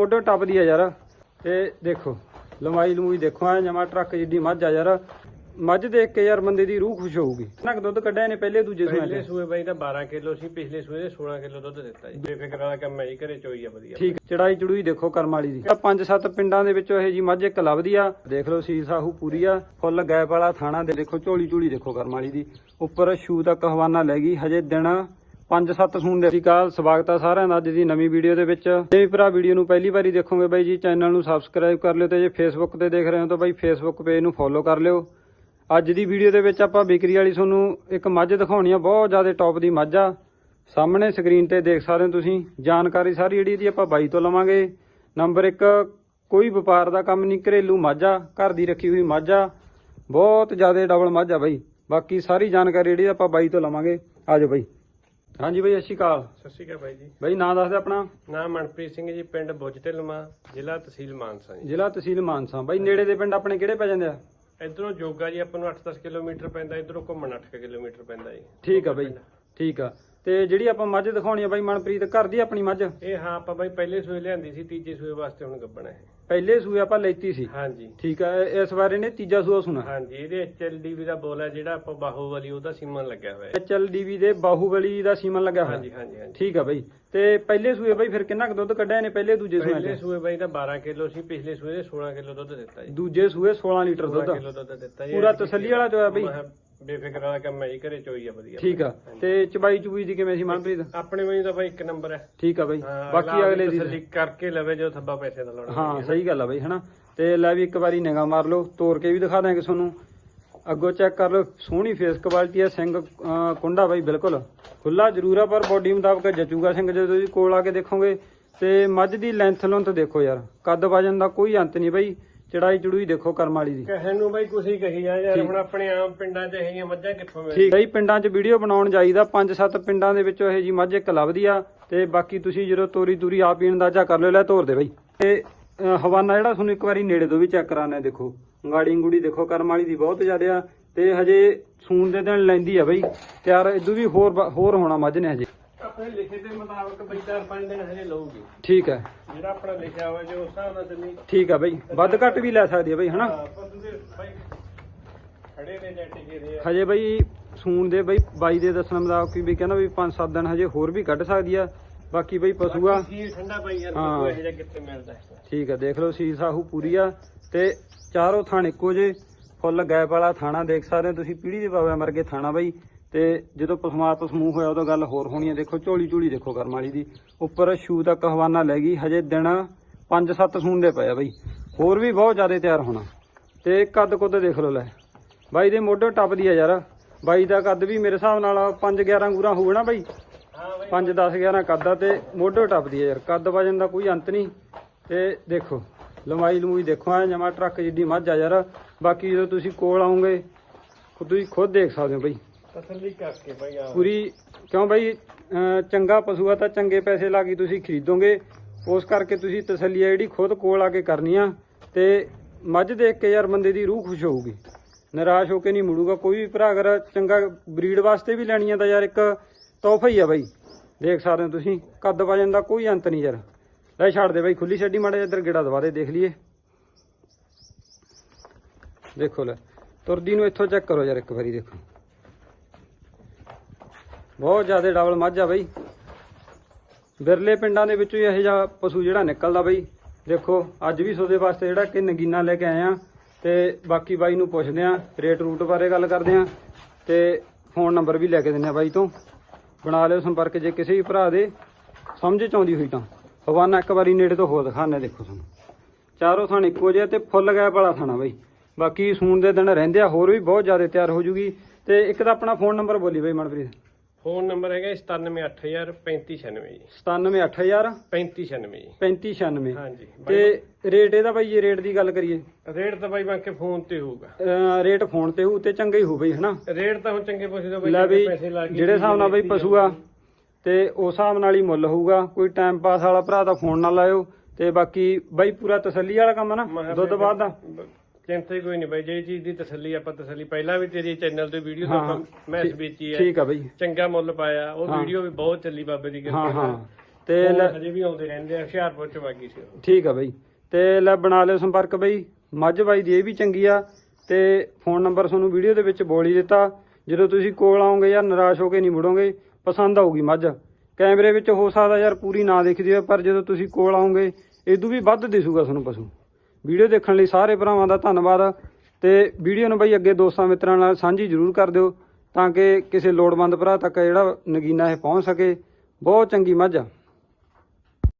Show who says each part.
Speaker 1: ਮੋਢੇ ਟੱਪਦੀ ਆ ਯਾਰ। ਤੇ ਦੇਖੋ ਲੰਬਾਈ ਲੰਮੂਈ ਦੇਖੋ ਆ ਜਮਾ ਟਰੱਕ ਜਿੱਡੀ ਮੱਝ ਆ ਯਾਰ। ਮੱਝ ਦੇਖ ਕੇ ਯਾਰ ਬੰਦੇ ਦੀ ਰੂਹ ਖੁਸ਼ ਹੋਊਗੀ। ਕੁ ਦੁੱਧ ਕੱਢਿਆ ਨੇ ਪਹਿਲੇ ਦੂਜੇ ਸੂਏ
Speaker 2: ਪਹਿਲੇ ਸੂਏ ਬਾਈ ਤਾਂ 12 ਕਿਲੋ ਸੀ ਪਿਛਲੇ ਸੂਏ ਦੇ 16 ਕਿਲੋ ਦੁੱਧ ਦਿੱਤਾ ਜੀ। ਬੇਫਿਕਰ ਵਾਲਾ ਕੰਮ ਹੈ ਜੀ ਘਰੇ ਚੋਈ ਆ ਵਧੀਆ।
Speaker 1: ਠੀਕ ਚੜਾਈ ਚੜੂਈ ਦੇਖੋ ਕਰਮ ਵਾਲੀ ਦੀ। ਪੰਜ ਸੱਤ ਪਿੰਡਾਂ ਦੇ ਵਿੱਚੋਂ ਇਹ ਜੀ ਮੱਝ ਇੱਕ ਲੱਭਦੀ ਆ। ਦੇਖ ਲਓ ਸੀਸ ਸਾਹੂ ਪੂਰੀ ਆ। ਫੁੱਲ ਗੈਪ ਵਾਲਾ ਥਾਣਾ ਦੇ ਦੇਖੋ ਝੋਲੀ ਝੋਲੀ ਦੇਖੋ ਕਰਮ ਵਾਲੀ ਦੀ। ਉੱਪਰ ਸ਼ੂ ਤੱਕ ਹਵਾਨਾ ਲੈ ਗਈ ਹਜੇ ਦਿਨ ਪੰਜ ਸੱਤ ਸੂਣ ਦੇ ਅਕਾਲ, ਸਵਾਗਤ ਆ ਸਾਰਿਆਂ ਦਾ ਅੱਜ ਦੀ ਨਵੀਂ ਵੀਡੀਓ ਦੇ ਵਿੱਚ। ਜੇ ਵੀ ਭਰਾ, ਵੀਡੀਓ ਨੂੰ ਪਹਿਲੀ ਵਾਰੀ ਦੇਖੋਗੇ ਬਾਈ ਜੀ, ਚੈਨਲ ਨੂੰ ਸਬਸਕ੍ਰਾਈਬ ਕਰ ਲਿਓ ਤੇ ਜੇ ਫੇਸਬੁੱਕ ਤੇ ਦੇਖ ਰਹੇ ਹੋ ਤਾਂ ਬਾਈ ਫੇਸਬੁੱਕ ਪੇਜ ਨੂੰ ਫੋਲੋ ਕਰ ਲਿਓ। ਅੱਜ ਦੀ ਵੀਡੀਓ ਦੇ ਵਿੱਚ ਆਪਾਂ ਵਿਕਰੀ ਵਾਲੀ ਤੁਹਾਨੂੰ ਇੱਕ ਮੱਝ ਦਿਖਾਉਣੀ ਆ, ਬਹੁਤ ਜ਼ਿਆਦਾ ਟੌਪ ਦੀ ਮੱਝ ਆ। ਸਾਹਮਣੇ ਸਕਰੀਨ ਤੇ ਦੇਖ ਸਕਦੇ ਹੋ ਤੁਸੀਂ, ਜਾਣਕਾਰੀ ਸਾਰੀ ਜਿਹੜੀ ਇਹਦੀ ਆਪਾਂ ਬਾਈ ਤੋਂ ਲਵਾਂਗੇ। ਨੰਬਰ 1 ਕੋਈ ਵਪਾਰ ਦਾ ਕੰਮ ਨਹੀਂ, ਘਰੇਲੂ ਮੱਝ ਆ, ਘਰ ਦੀ ਰੱਖੀ ਹੋਈ ਮੱਝ ਆ। ਬਹੁਤ ਜ਼ਿਆਦਾ ਡਬਲ ਮੱਝ ਆ ਬਾਈ। ਬਾਕੀ ਸਾਰੀ ਜਾਣਕਾਰੀ ਜਿਹੜੀ ਆਪਾਂ ਬਾਈ ਤੋਂ ਲਵਾਂਗੇ। ਆਜੋ ਬਾਈ। ਹਾਂਜੀ ਬਾਈ ਸਤਿ ਸ਼੍ਰੀ ਅਕਾਲ।
Speaker 2: ਸਤਿ ਸ਼੍ਰੀ ਅਕਾਲ ਬਾਈ ਜੀ।
Speaker 1: ਬਾਈ ਨਾਂ ਦੱਸ ਦੇ ਆਪਣਾ।
Speaker 2: ਨਾਮ ਮਨਪ੍ਰੀਤ ਸਿੰਘ ਜੀ ਪਿੰਡ ਬੁੱਝ ਢਿਲਮਾ ਜ਼ਿਲ੍ਹਾ ਤਹਿਸੀਲ ਮਾਨਸਾ ਜੀ।
Speaker 1: ਜ਼ਿਲ੍ਹਾ ਤਹਿਸੀਲ ਮਾਨਸਾ। ਬਾਈ ਨੇੜੇ ਦੇ ਪਿੰਡ ਆਪਣੇ ਕਿਹੜੇ ਪੈ ਜਾਂਦੇ ਆ?
Speaker 2: ਇਧਰੋਂ ਜੋਗਾ ਜੀ ਆਪਾਂ ਨੂੰ 8-10 ਕਿਲੋਮੀਟਰ ਪੈਂਦਾ ਇਧਰੋਂ ਘੁੰਮਣ 8 ਕਿਲੋਮੀਟਰ ਪੈਂਦਾ ਜੀ।
Speaker 1: ਠੀਕ ਆ ਬਾਈ ਠੀਕ ਆ। ਤੇ ਜਿਹੜੀ ਆਪਾਂ ਮੱਝ ਦਿਖਾਉਣੀ ਆ ਬਾਈ ਮਨਪ੍ਰੀਤ ਘਰ ਦੀ ਆਪਣੀ ਮੱਝ?
Speaker 2: ਇਹ ਹਾਂ ਆਪਾਂ ਬਾਈ ਪਹਿਲੇ ਸੂਏ ਲਿਆਂਦੀ ਸੀ ਤੀਜੇ ਸੂਏ ਵਾਸਤੇ ਹੁਣ ਗੱਬਣਾ ਹੈ
Speaker 1: ਪਹਿਲੇ ਸੂਏ ਆਪਾਂ ਲੈਤੀ ਸੀ।
Speaker 2: ਹਾਂਜੀ।
Speaker 1: ਠੀਕ ਆ ਇਹ- ਇਸ ਵਾਰੇ ਨੇ ਤੀਜਾ ਸੂਆ ਸੁਣਾ।
Speaker 2: ਹਾਂਜੀ ਇਹਦੇ ਐਚਐਲਡੀਵੀ ਦਾ ਬੋਲ ਹੈ ਜਿਹੜਾ ਆਪਾਂ ਬਾਹੂਬਲੀ ਉਹਦਾ ਸੀਮਨ ਲੱਗਿਆ ਹੋਇਆ ਹੈ।
Speaker 1: ਐਚਐਲਡੀਵੀ ਦੇ ਬਾਹੂਬਲੀ ਦਾ ਸੀਮਨ ਲੱਗਿਆ ਹੋਇਆ।
Speaker 2: ਹਾਂਜੀ ਹਾਂਜੀ ਹਾਂਜੀ।
Speaker 1: ਠੀਕ ਆ ਬਾਈ। ਤੇ ਪਹਿਲੇ ਸੂਏ ਬਾਈ ਫਿਰ ਕਿੰਨਾ ਕੁ ਦੁੱਧ ਕੱਢਿਆ ਨੇ ਪਹਿਲੇ ਦੂਜੇ ਸੂਏ
Speaker 2: ਪਹਿਲੇ
Speaker 1: ਚ?
Speaker 2: ਸੂਏ ਬਾਈ ਤਾਂ 12 ਕਿਲੋ ਸੀ ਪਿਛਲੇ ਸੂਏ ਦੇ 16 ਕਿਲੋ ਦੁੱਧ ਦਿੱਤਾ ਜੀ।
Speaker 1: ਦੂਜੇ ਸੂਏ 16 ਲੀਟਰ
Speaker 2: 16
Speaker 1: ਦੁੱਧ।
Speaker 2: ਕਿਲੋ ਦੁੱਧ ਦਿੱਤਾ ਜੀ
Speaker 1: ਪੂਰਾ ਤਸੱਲੀ ਵਾਲਾ ਚੋਇਆ ਬਾਈ।
Speaker 2: ਮੈਂ ਕਿਹਾ ਬੇਫਿਕਰ ਵਾਲਾ ਕੰਮ ਹੈ ਜੀ ਘਰੇ ਚੋਈ ਆ ਵਧੀਆ।
Speaker 1: ਠੀਕ ਆ। ਤੇ ਚਬਾਈ ਚੁਬਈ ਦੀ ਕਿਵੇਂ ਸੀ ਮਨਪ੍ਰੀਤ?
Speaker 2: ਆਪਣੇ ਮੈਨੂੰ ਤਾਂ ਬਾਈ ਇੱਕ ਨੰਬਰ ਹੈ।
Speaker 1: ਠੀਕ ਆ ਬਾਈ। ਬਾਕੀ ਅਗਲੇ ਦੀ
Speaker 2: ਤਸੱਲੀ ਕਰਕੇ ਲਵੇ ਜੋ ਥੱਬਾ ਪੈਸੇ ਦਾ ਲਾਉਣਾ।
Speaker 1: ਹਾਂ ਸਹੀ ਗੱਲ ਆ ਬਾਈ ਹਨਾ? ਤੇ ਲੈ ਵੀ ਇੱਕ ਵਾਰੀ ਨਿਗਾਹ ਮਾਰ ਲਓ ਤੋੜ ਕੇ ਵੀ ਦਿਖਾ ਦਾਂਗੇ ਤੁਹਾਨੂੰ। ਅੱਗੋਂ ਚੈੱਕ ਕਰ ਲਓ ਸੋਹਣੀ ਫੇਸ ਕੁਆਲਿਟੀ ਹੈ ਸਿੰਘ ਕੁੰਡਾ ਬਾਈ ਬਿਲਕੁਲ। ਖੁੱਲਾ ਜ਼ਰੂਰ ਆ ਪਰ ਬੋਡੀ ਮੁਤਾਬਕ ਜਚੂਗਾ ਸਿੰਘ ਜਦੋਂ ਤੁਸੀਂ ਕੋਲ ਆ ਕੇ ਦੇਖੋਗੇ। ਤੇ ਮੱਝ ਦੀ ਲੈਂਥ ਲੁੰਥ ਦੇਖੋ ਯਾਰ ਕੱਦ ਵਜਨ ਦਾ ਕੋਈ ਅੰਤ ਨਹੀਂ ਬਾਈ। ਚੜਾਈ ਚੜੂਈ ਦੇਖੋ ਕਰਮ ਵਾਲੀ ਦੀ।
Speaker 2: ਕਹਿਣ ਨੂੰ ਬਾਈ ਕੁਛ ਹੀ ਕਹੀ ਜਾ ਯਾਰ। ਹੁਣ ਆਪਣੇ ਆਮ ਪਿੰਡਾਂ 'ਚ ਇਹ ਮੱਝਾਂ ਕਿੱਥੋਂ ਮਿਲ
Speaker 1: ਠੀਕ। ਹੈ ਜੀ ਪਿੰਡਾਂ 'ਚ ਵੀਡੀਓ ਬਣਾਉਣ ਜਾਈਦਾ ਪੰਜ ਸੱਤ ਪਿੰਡਾਂ ਦੇ ਵਿੱਚੋਂ ਇਹ ਜੀ ਮੱਝ ਇੱਕ ਲੱਭਦੀ ਆ ਤੇ ਬਾਕੀ ਤੁਸੀਂ ਜਦੋਂ ਤੋਰੀ ਤੂਰੀ ਆਪ ਹੀ ਅੰਦਾਜ਼ਾ ਕਰ ਲਿਓ ਲੈ ਤੋਰ ਦੇ ਬਈ। ਤੇ ਹਵਾਨਾ ਜਿਹੜਾ ਤੁਹਾਨੂੰ ਇੱਕ ਵਾਰੀ ਨੇੜੇ ਤੋਂ ਵੀ ਚੈੱਕ ਕਰਾਣਾ ਦੇਖੋ। ਗਾੜੀ ਗੁੜੀ ਦੇਖੋ ਕਰਮ ਵਾਲੀ ਦੀ ਬਹੁਤ ਜ਼ਿਆਦਾ ਆ ਤੇ ਹਜੇ ਸੂਨ ਦੇ ਦਿਨ ਲੈਂਦੀ ਆ ਬਈ। ਤਿਆਰ ਇਦੋਂ ਵੀ ਹੋਰ ਹੋਰ ਹੋਣਾ ਮੱਝ ਨੇ ਹਜੇ।
Speaker 2: ਆਪਣੇ ਲਿਖੇ ਦੇ ਮੁਤਾਬਕ ਬਈ ਚਾਰ ਪੰਜ ਦਿਨ ਹਜੇ ਲਊਗੀ।
Speaker 1: ਠੀਕ ਹੈ।
Speaker 2: ਜਿਹੜਾ ਆਪਣਾ ਲਿਖਿਆ ਹੋਇਆ ਜੋ ਉਸ ਹਿਸਾਬ ਨਾਲ ਚੱਲੀ
Speaker 1: ਠੀਕ ਆ ਬਈ। ਵੱਧ ਘੱਟ ਵੀ ਲੈ ਸਕਦੀ ਆ ਬਈ ਹਨਾ?
Speaker 2: ਹਾਂ, ਪਰ ਤੁਸੀਂ ਬਾਈ ਖੜੇ ਨੇ ਜਾਂ ਟਿਕੇ ਦੇ ਆ।
Speaker 1: ਹਜੇ ਬਈ ਸੂਨ ਦੇ ਬਈ ਬਾਈ ਦੇ ਦੱਸਣ ਮੁਤਾਬਕ ਵੀ ਕਹਿੰਦਾ ਵੀ 5-7 ਦਿਨ ਹਜੇ ਹੋਰ ਵੀ ਕੱਢ ਸਕਦੀ ਆ। ਬਾਕੀ ਬਈ ਪਸ਼ੂ ਆ।
Speaker 2: ਬਾਕੀ ਸੀਰ ਠੰਡਾ ਪਈ ਯਾਰ
Speaker 1: ਹਾਂ।
Speaker 2: ਕੋਈ ਇਹੋ ਜਿਹਾ ਕਿੱਥੇ ਮਿਲਦਾ। ਹੈ
Speaker 1: ਠੀਕ ਆ ਦੇਖ ਲਓ ਸੀਸ ਸਾਹੂ ਪੂਰੀ ਆ। ਤੇ ਚਾਰੋਂ ਥਾਣ ਇੱਕੋ ਜੇ ਫੁੱਲ ਗੈਪ ਵਾਲਾ ਥਾਣਾ ਦੇਖ ਸਕਦੇ ਹੋ ਤੁਸੀਂ ਪੀੜੀ ਦੇ ਬਾਬਾ ਮਰਗੇ ਥਾਣਾ ਬਈ। ਤੇ ਜਦੋਂ ਪਸਮਾਤ ਸਮੂਹ ਹੋਇਆ, ਉਦੋਂ ਗੱਲ ਹੋਰ ਹੋਣੀ ਆ ਦੇਖੋ, ਝੋਲੀ ਝੋਲੀ ਦੇਖੋ ਕਰਮ ਵਾਲੀ ਦੀ। ਉੱਪਰ ਸ਼ੂ ਤੱਕ ਹਵਾਨਾ ਲੈ ਗਈ, ਹਜੇ ਦਿਨ 5-7 ਸੂਣ ਦੇ ਪਏ ਆ ਬਈ। ਹੋਰ ਵੀ ਬਹੁਤ ਜ਼ਿਆਦਾ ਤਿਆਰ ਹੋਣਾ। ਤੇ ਕੱਦ ਕੁੱਦ ਦੇਖ ਲਓ ਲੈ। ਬਾਈ ਦੇ ਮੋਢੇ ਟੱਪਦੀ ਆ ਯਾਰ। ਬਾਈ ਦਾ ਕੱਦ ਵੀ ਮੇਰੇ ਹਿਸਾਬ ਨਾਲ 5-11 ਗੂਰਾ ਹੋਊਗਾ ਨਾ ਬਾਈ।
Speaker 2: ਹਾਂ ਬਾਈ
Speaker 1: 5 10 11 ਕੱਦ ਆ ਤੇ ਮੋਢੇ ਟੱਪਦੀ ਆ ਯਾਰ। ਕੱਦ ਵਜਨ ਦਾ ਕੋਈ ਅੰਤ ਨਹੀਂ। ਤੇ ਦੇਖੋ, ਲੰਬਾਈ ਲੰਮੂਈ ਦੇਖੋ ਆ ਜਮਾ ਟਰੱਕ ਜਿੱਡੀ ਮੱਝ ਆ ਯਾਰ। ਬਾਕੀ ਜਦੋਂ ਤੁਸੀਂ ਕੋਲ ਆਉਂਗੇ ਤੁਸੀਂ ਖੁਦ ਦੇਖ ਸਕਦੇ ਹੋ ਬਈ।
Speaker 2: ਤਸੱਲੀ ਕਰਕੇ ਬਾਈ ਆ
Speaker 1: ਪੂਰੀ, ਕਿਉਂ ਬਈ, ਅਹ, ਚੰਗਾ ਪਸ਼ੂ ਆ ਤਾਂ ਚੰਗੇ ਪੈਸੇ ਲਾ ਕੇ ਤੁਸੀਂ ਖਰੀਦੋਗੇ। ਉਸ ਕਰਕੇ ਤੁਸੀਂ ਤਸੱਲੀ ਆ ਜਿਹੜੀ ਖੁਦ ਕੋਲ ਆ ਕੇ ਕਰਨੀ ਆ ਤੇ ਮੱਝ ਦੇਖ ਕੇ ਯਾਰ ਬੰਦੇ ਦੀ ਰੂਹ ਖੁਸ਼ ਹੋਊਗੀ। ਨਿਰਾਸ਼ ਹੋ ਕੇ ਨਹੀਂ ਮੁੜੂਗਾ। ਕੋਈ ਵੀ ਭਰਾ ਅਗਰ ਚੰਗਾ ਬਰੀਡ ਵਾਸਤੇ ਵੀ ਲੈਣੀ ਆ ਤਾਂ ਯਾਰ ਇੱਕ ਤੋਹਫਾ ਹੀ ਆ ਬਾਈ। ਦੇਖ ਸਕਦੇ ਹੋ ਤੁਸੀਂ, ਕੱਦ ਵਜਨ ਦਾ ਕੋਈ ਅੰਤ ਨਹੀਂ ਯਾਰ। ਲੈ ਛੱਡ ਦੇ ਬਾਈ, ਖੁੱਲੀ ਛੱਡੀ ਮਾੜੇ ਇੱਧਰ ਗੇੜਾ ਦਵਾ ਦੇਖ ਲਈਏ। ਦੇਖੋ ਲੈ, ਤੁਰਦੀ ਨੂੰ ਇੱਥੋਂ ਚੈੱਕ ਕਰੋ ਯਾਰ ਇੱਕ ਵਾਰੀ, ਦੇਖੋ। ਬਹੁਤ ਜ਼ਿਆਦਾ ਡਬਲ ਮੱਝ ਆ ਬਈ। ਬਿਰਲੇ ਪਿੰਡਾਂ ਦੇ ਵਿੱਚੋਂ ਹੀ ਇਹੋ ਜਿਹਾ ਪਸ਼ੂ ਜਿਹੜਾ ਨਿਕਲਦਾ ਬਈ। ਦੇਖੋ, ਅੱਜ ਵੀ ਸੋਦੇ ਵਾਸਤੇ ਜਿਹੜਾ ਕਿ ਨਗੀਨਾ ਲੈ ਕੇ ਆਏ ਆ ਤੇ ਬਾਕੀ ਬਾਈ ਨੂੰ ਪੁੱਛਦੇ ਆ, ਰੇਟ ਰੂਟ ਬਾਰੇ ਗੱਲ ਕਰਦੇ ਆ ਤੇ ਫੋਨ ਨੰਬਰ ਵੀ ਲੈ ਕੇ ਦਿੰਨੇ ਆ ਬਾਈ ਤੋਂ। ਬਣਾ ਲਿਓ ਸੰਪਰਕ ਜੇ ਕਿਸੇ ਵੀ ਭਰਾ ਦੇ ਸਮਝ ਚ ਆਉਂਦੀ ਹੋਈ ਤਾਂ। ਹਵਾਨਾ ਇੱਕ ਵਾਰੀ ਨੇੜੇ ਤੋਂ ਹੋਰ ਦਿਖਾਣੇ ਦੇਖੋ ਤੁਹਾਨੂੰ ਚਾਰੋਂ ਥਾਂ ਇੱਕੋ ਜਿਹੇ ਤੇ ਫੁੱਲ ਗੈਪ ਵਾਲਾ ਥਾਣਾ ਬਾਈ। ਬਾਕੀ ਸੂਣ ਦੇ ਦਿਨ ਰਹਿੰਦੇ ਆ, ਹੋਰ ਵੀ ਬਹੁਤ ਜ਼ਿਆਦਾ ਤਿਆਰ ਹੋ ਜੂਗੀ। ਤੇ ਇੱਕ ਤਾਂ ਆਪਣਾ ਫੋਨ ਨੰਬਰ ਬੋਲੀ ਬਾਈ ਮਨਪ੍ਰੀਤ।
Speaker 2: ਫੋਨ ਨੰਬਰ ਹੈਗਾ 978803596 ਜੀ।
Speaker 1: 97000
Speaker 2: 3596 ਜੀ।
Speaker 1: 3596
Speaker 2: ਹਾਂਜੀ।
Speaker 1: ਤੇ ਰੇਟ ਇਹਦਾ ਬਾਈ ਜੇ ਰੇਟ ਦੀ ਗੱਲ ਕਰੀਏ।
Speaker 2: ਰੇਟ ਤਾਂ ਬਾਈ ਬਾਕੀ ਫੋਨ ਤੇ ਹੋਊਗਾ।
Speaker 1: ਅਹ ਰੇਟ ਫੋਨ ਤੇ ਹੋਊ ਤੇ ਚੰਗਾ ਹੀ ਹੋਊ ਬਈ ਹਨਾ?
Speaker 2: ਰੇਟ ਤਾਂ ਹੁਣ ਚੰਗੇ ਪਸ਼ੂ ਦਾ ਬਾਈ
Speaker 1: ਲੈ ਬਈ
Speaker 2: ਪੈਸੇ ਲਾ ਕੇ
Speaker 1: ਜਿਹੜੇ ਹਿਸਾਬ ਨਾਲ ਬਈ ਪਸ਼ੂ ਆ ਤੇ ਉਸ ਹਿਸਾਬ ਨਾਲ ਹੀ ਮੁੱਲ ਹੋਊਗਾ। ਕੋਈ ਟਾਈਮ ਪਾਸ ਵਾਲਾ ਭਰਾ ਤਾਂ ਫੋਨ ਨਾ ਲਾਇਓ। ਤੇ ਬਾਕੀ ਬਾਈ ਪੂਰਾ ਤਸੱਲੀ ਵਾਲਾ ਕੰਮ ਆ ਨਾ ਦੁੱਧ ਬਾਅਦ ਦਾ।
Speaker 2: ਚਿੰਤਾ ਹੀ ਕੋਈ ਨਹੀਂ ਬਾਈ ਜਿਹੜੀ ਚੀਜ਼ ਦੀ ਤਸੱਲੀ ਆਪਾਂ ਤਸੱਲੀ ਪਹਿਲਾਂ ਵੀ ਤੇਰੀ ਚੈਨਲ ਤੇ ਵੀਡੀਓ ਤੋਂ ਮੈਚ ਵੇਚੀ ਹੈ।
Speaker 1: ਠੀਕ ਆ ਬਈ।
Speaker 2: ਚੰਗਾ ਮੁੱਲ ਪਾਇਆ ਉਹ। ਵੀਡੀਓ ਵੀ ਬਹੁਤ ਚੱਲੀ ਬਾਬੇ ਦੀ ਕਿਰਪਾ
Speaker 1: ਹਾਂ ਤੇ
Speaker 2: ਹਜੇ ਵੀ ਆਉਂਦੇ ਰਹਿੰਦੇ ਆ ਹੁਸ਼ਿਆਰਪੁਰ ਚ ਬਾਗੀ ਸੀ।
Speaker 1: ਠੀਕ ਆ ਬਈ। ਤੇ ਲੈ ਬਣਾ ਲਿਓ ਸੰਪਰਕ ਬਈ। ਮੱਝ ਬਾਈ ਦੀ ਇਹ ਵੀ ਚੰਗੀ ਆ। ਤੇ ਫੋਨ ਨੰਬਰ ਤੁਹਾਨੂੰ ਵੀਡੀਓ ਦੇ ਵਿੱਚ ਬੋਲ ਹੀ ਦਿੱਤਾ। ਜਦੋਂ ਤੁਸੀਂ ਕੋਲ ਆਓਗੇ ਯਾਰ ਨਿਰਾਸ਼ ਹੋ ਕੇ ਨਹੀਂ ਮੁੜੋਗੇ ਪਸੰਦ ਆਊਗੀ ਮੱਝ। ਕੈਮਰੇ ਵਿੱਚ ਹੋ ਸਕਦਾ ਯਾਰ ਪੂਰੀ ਨਾ ਦਿਖਦੀ ਹੋਵੇ ਪਰ ਜਦੋਂ ਤੁਸੀਂ ਕੋਲ ਆਓਗੇ ਇਦੋਂ ਵੀ ਵੱਧ ਦਿਸੂਗਾ ਤੁਹਾਨੂੰ ਪਸ਼ੂ। ਵੀਡੀਓ ਦੇਖਣ ਲਈ ਸਾਰੇ ਭਰਾਵਾਂ ਦਾ ਧੰਨਵਾਦ ਤੇ ਵੀਡੀਓ ਨੂੰ ਬਈ ਅੱਗੇ ਦੋਸਤਾਂ ਮਿੱਤਰਾਂ ਨਾਲ ਸਾਂਝੀ ਜ਼ਰੂਰ ਕਰ ਦਿਓ ਤਾਂ ਕਿ ਕਿਸੇ ਲੋੜਵੰਦ ਭਰਾ ਤੱਕ ਜਿਹੜਾ ਨਗੀਨਾ ਇਹ ਪਹੁੰਚ ਸਕੇ। ਬਹੁਤ ਚੰਗੀ ਮੱਝ ਆ।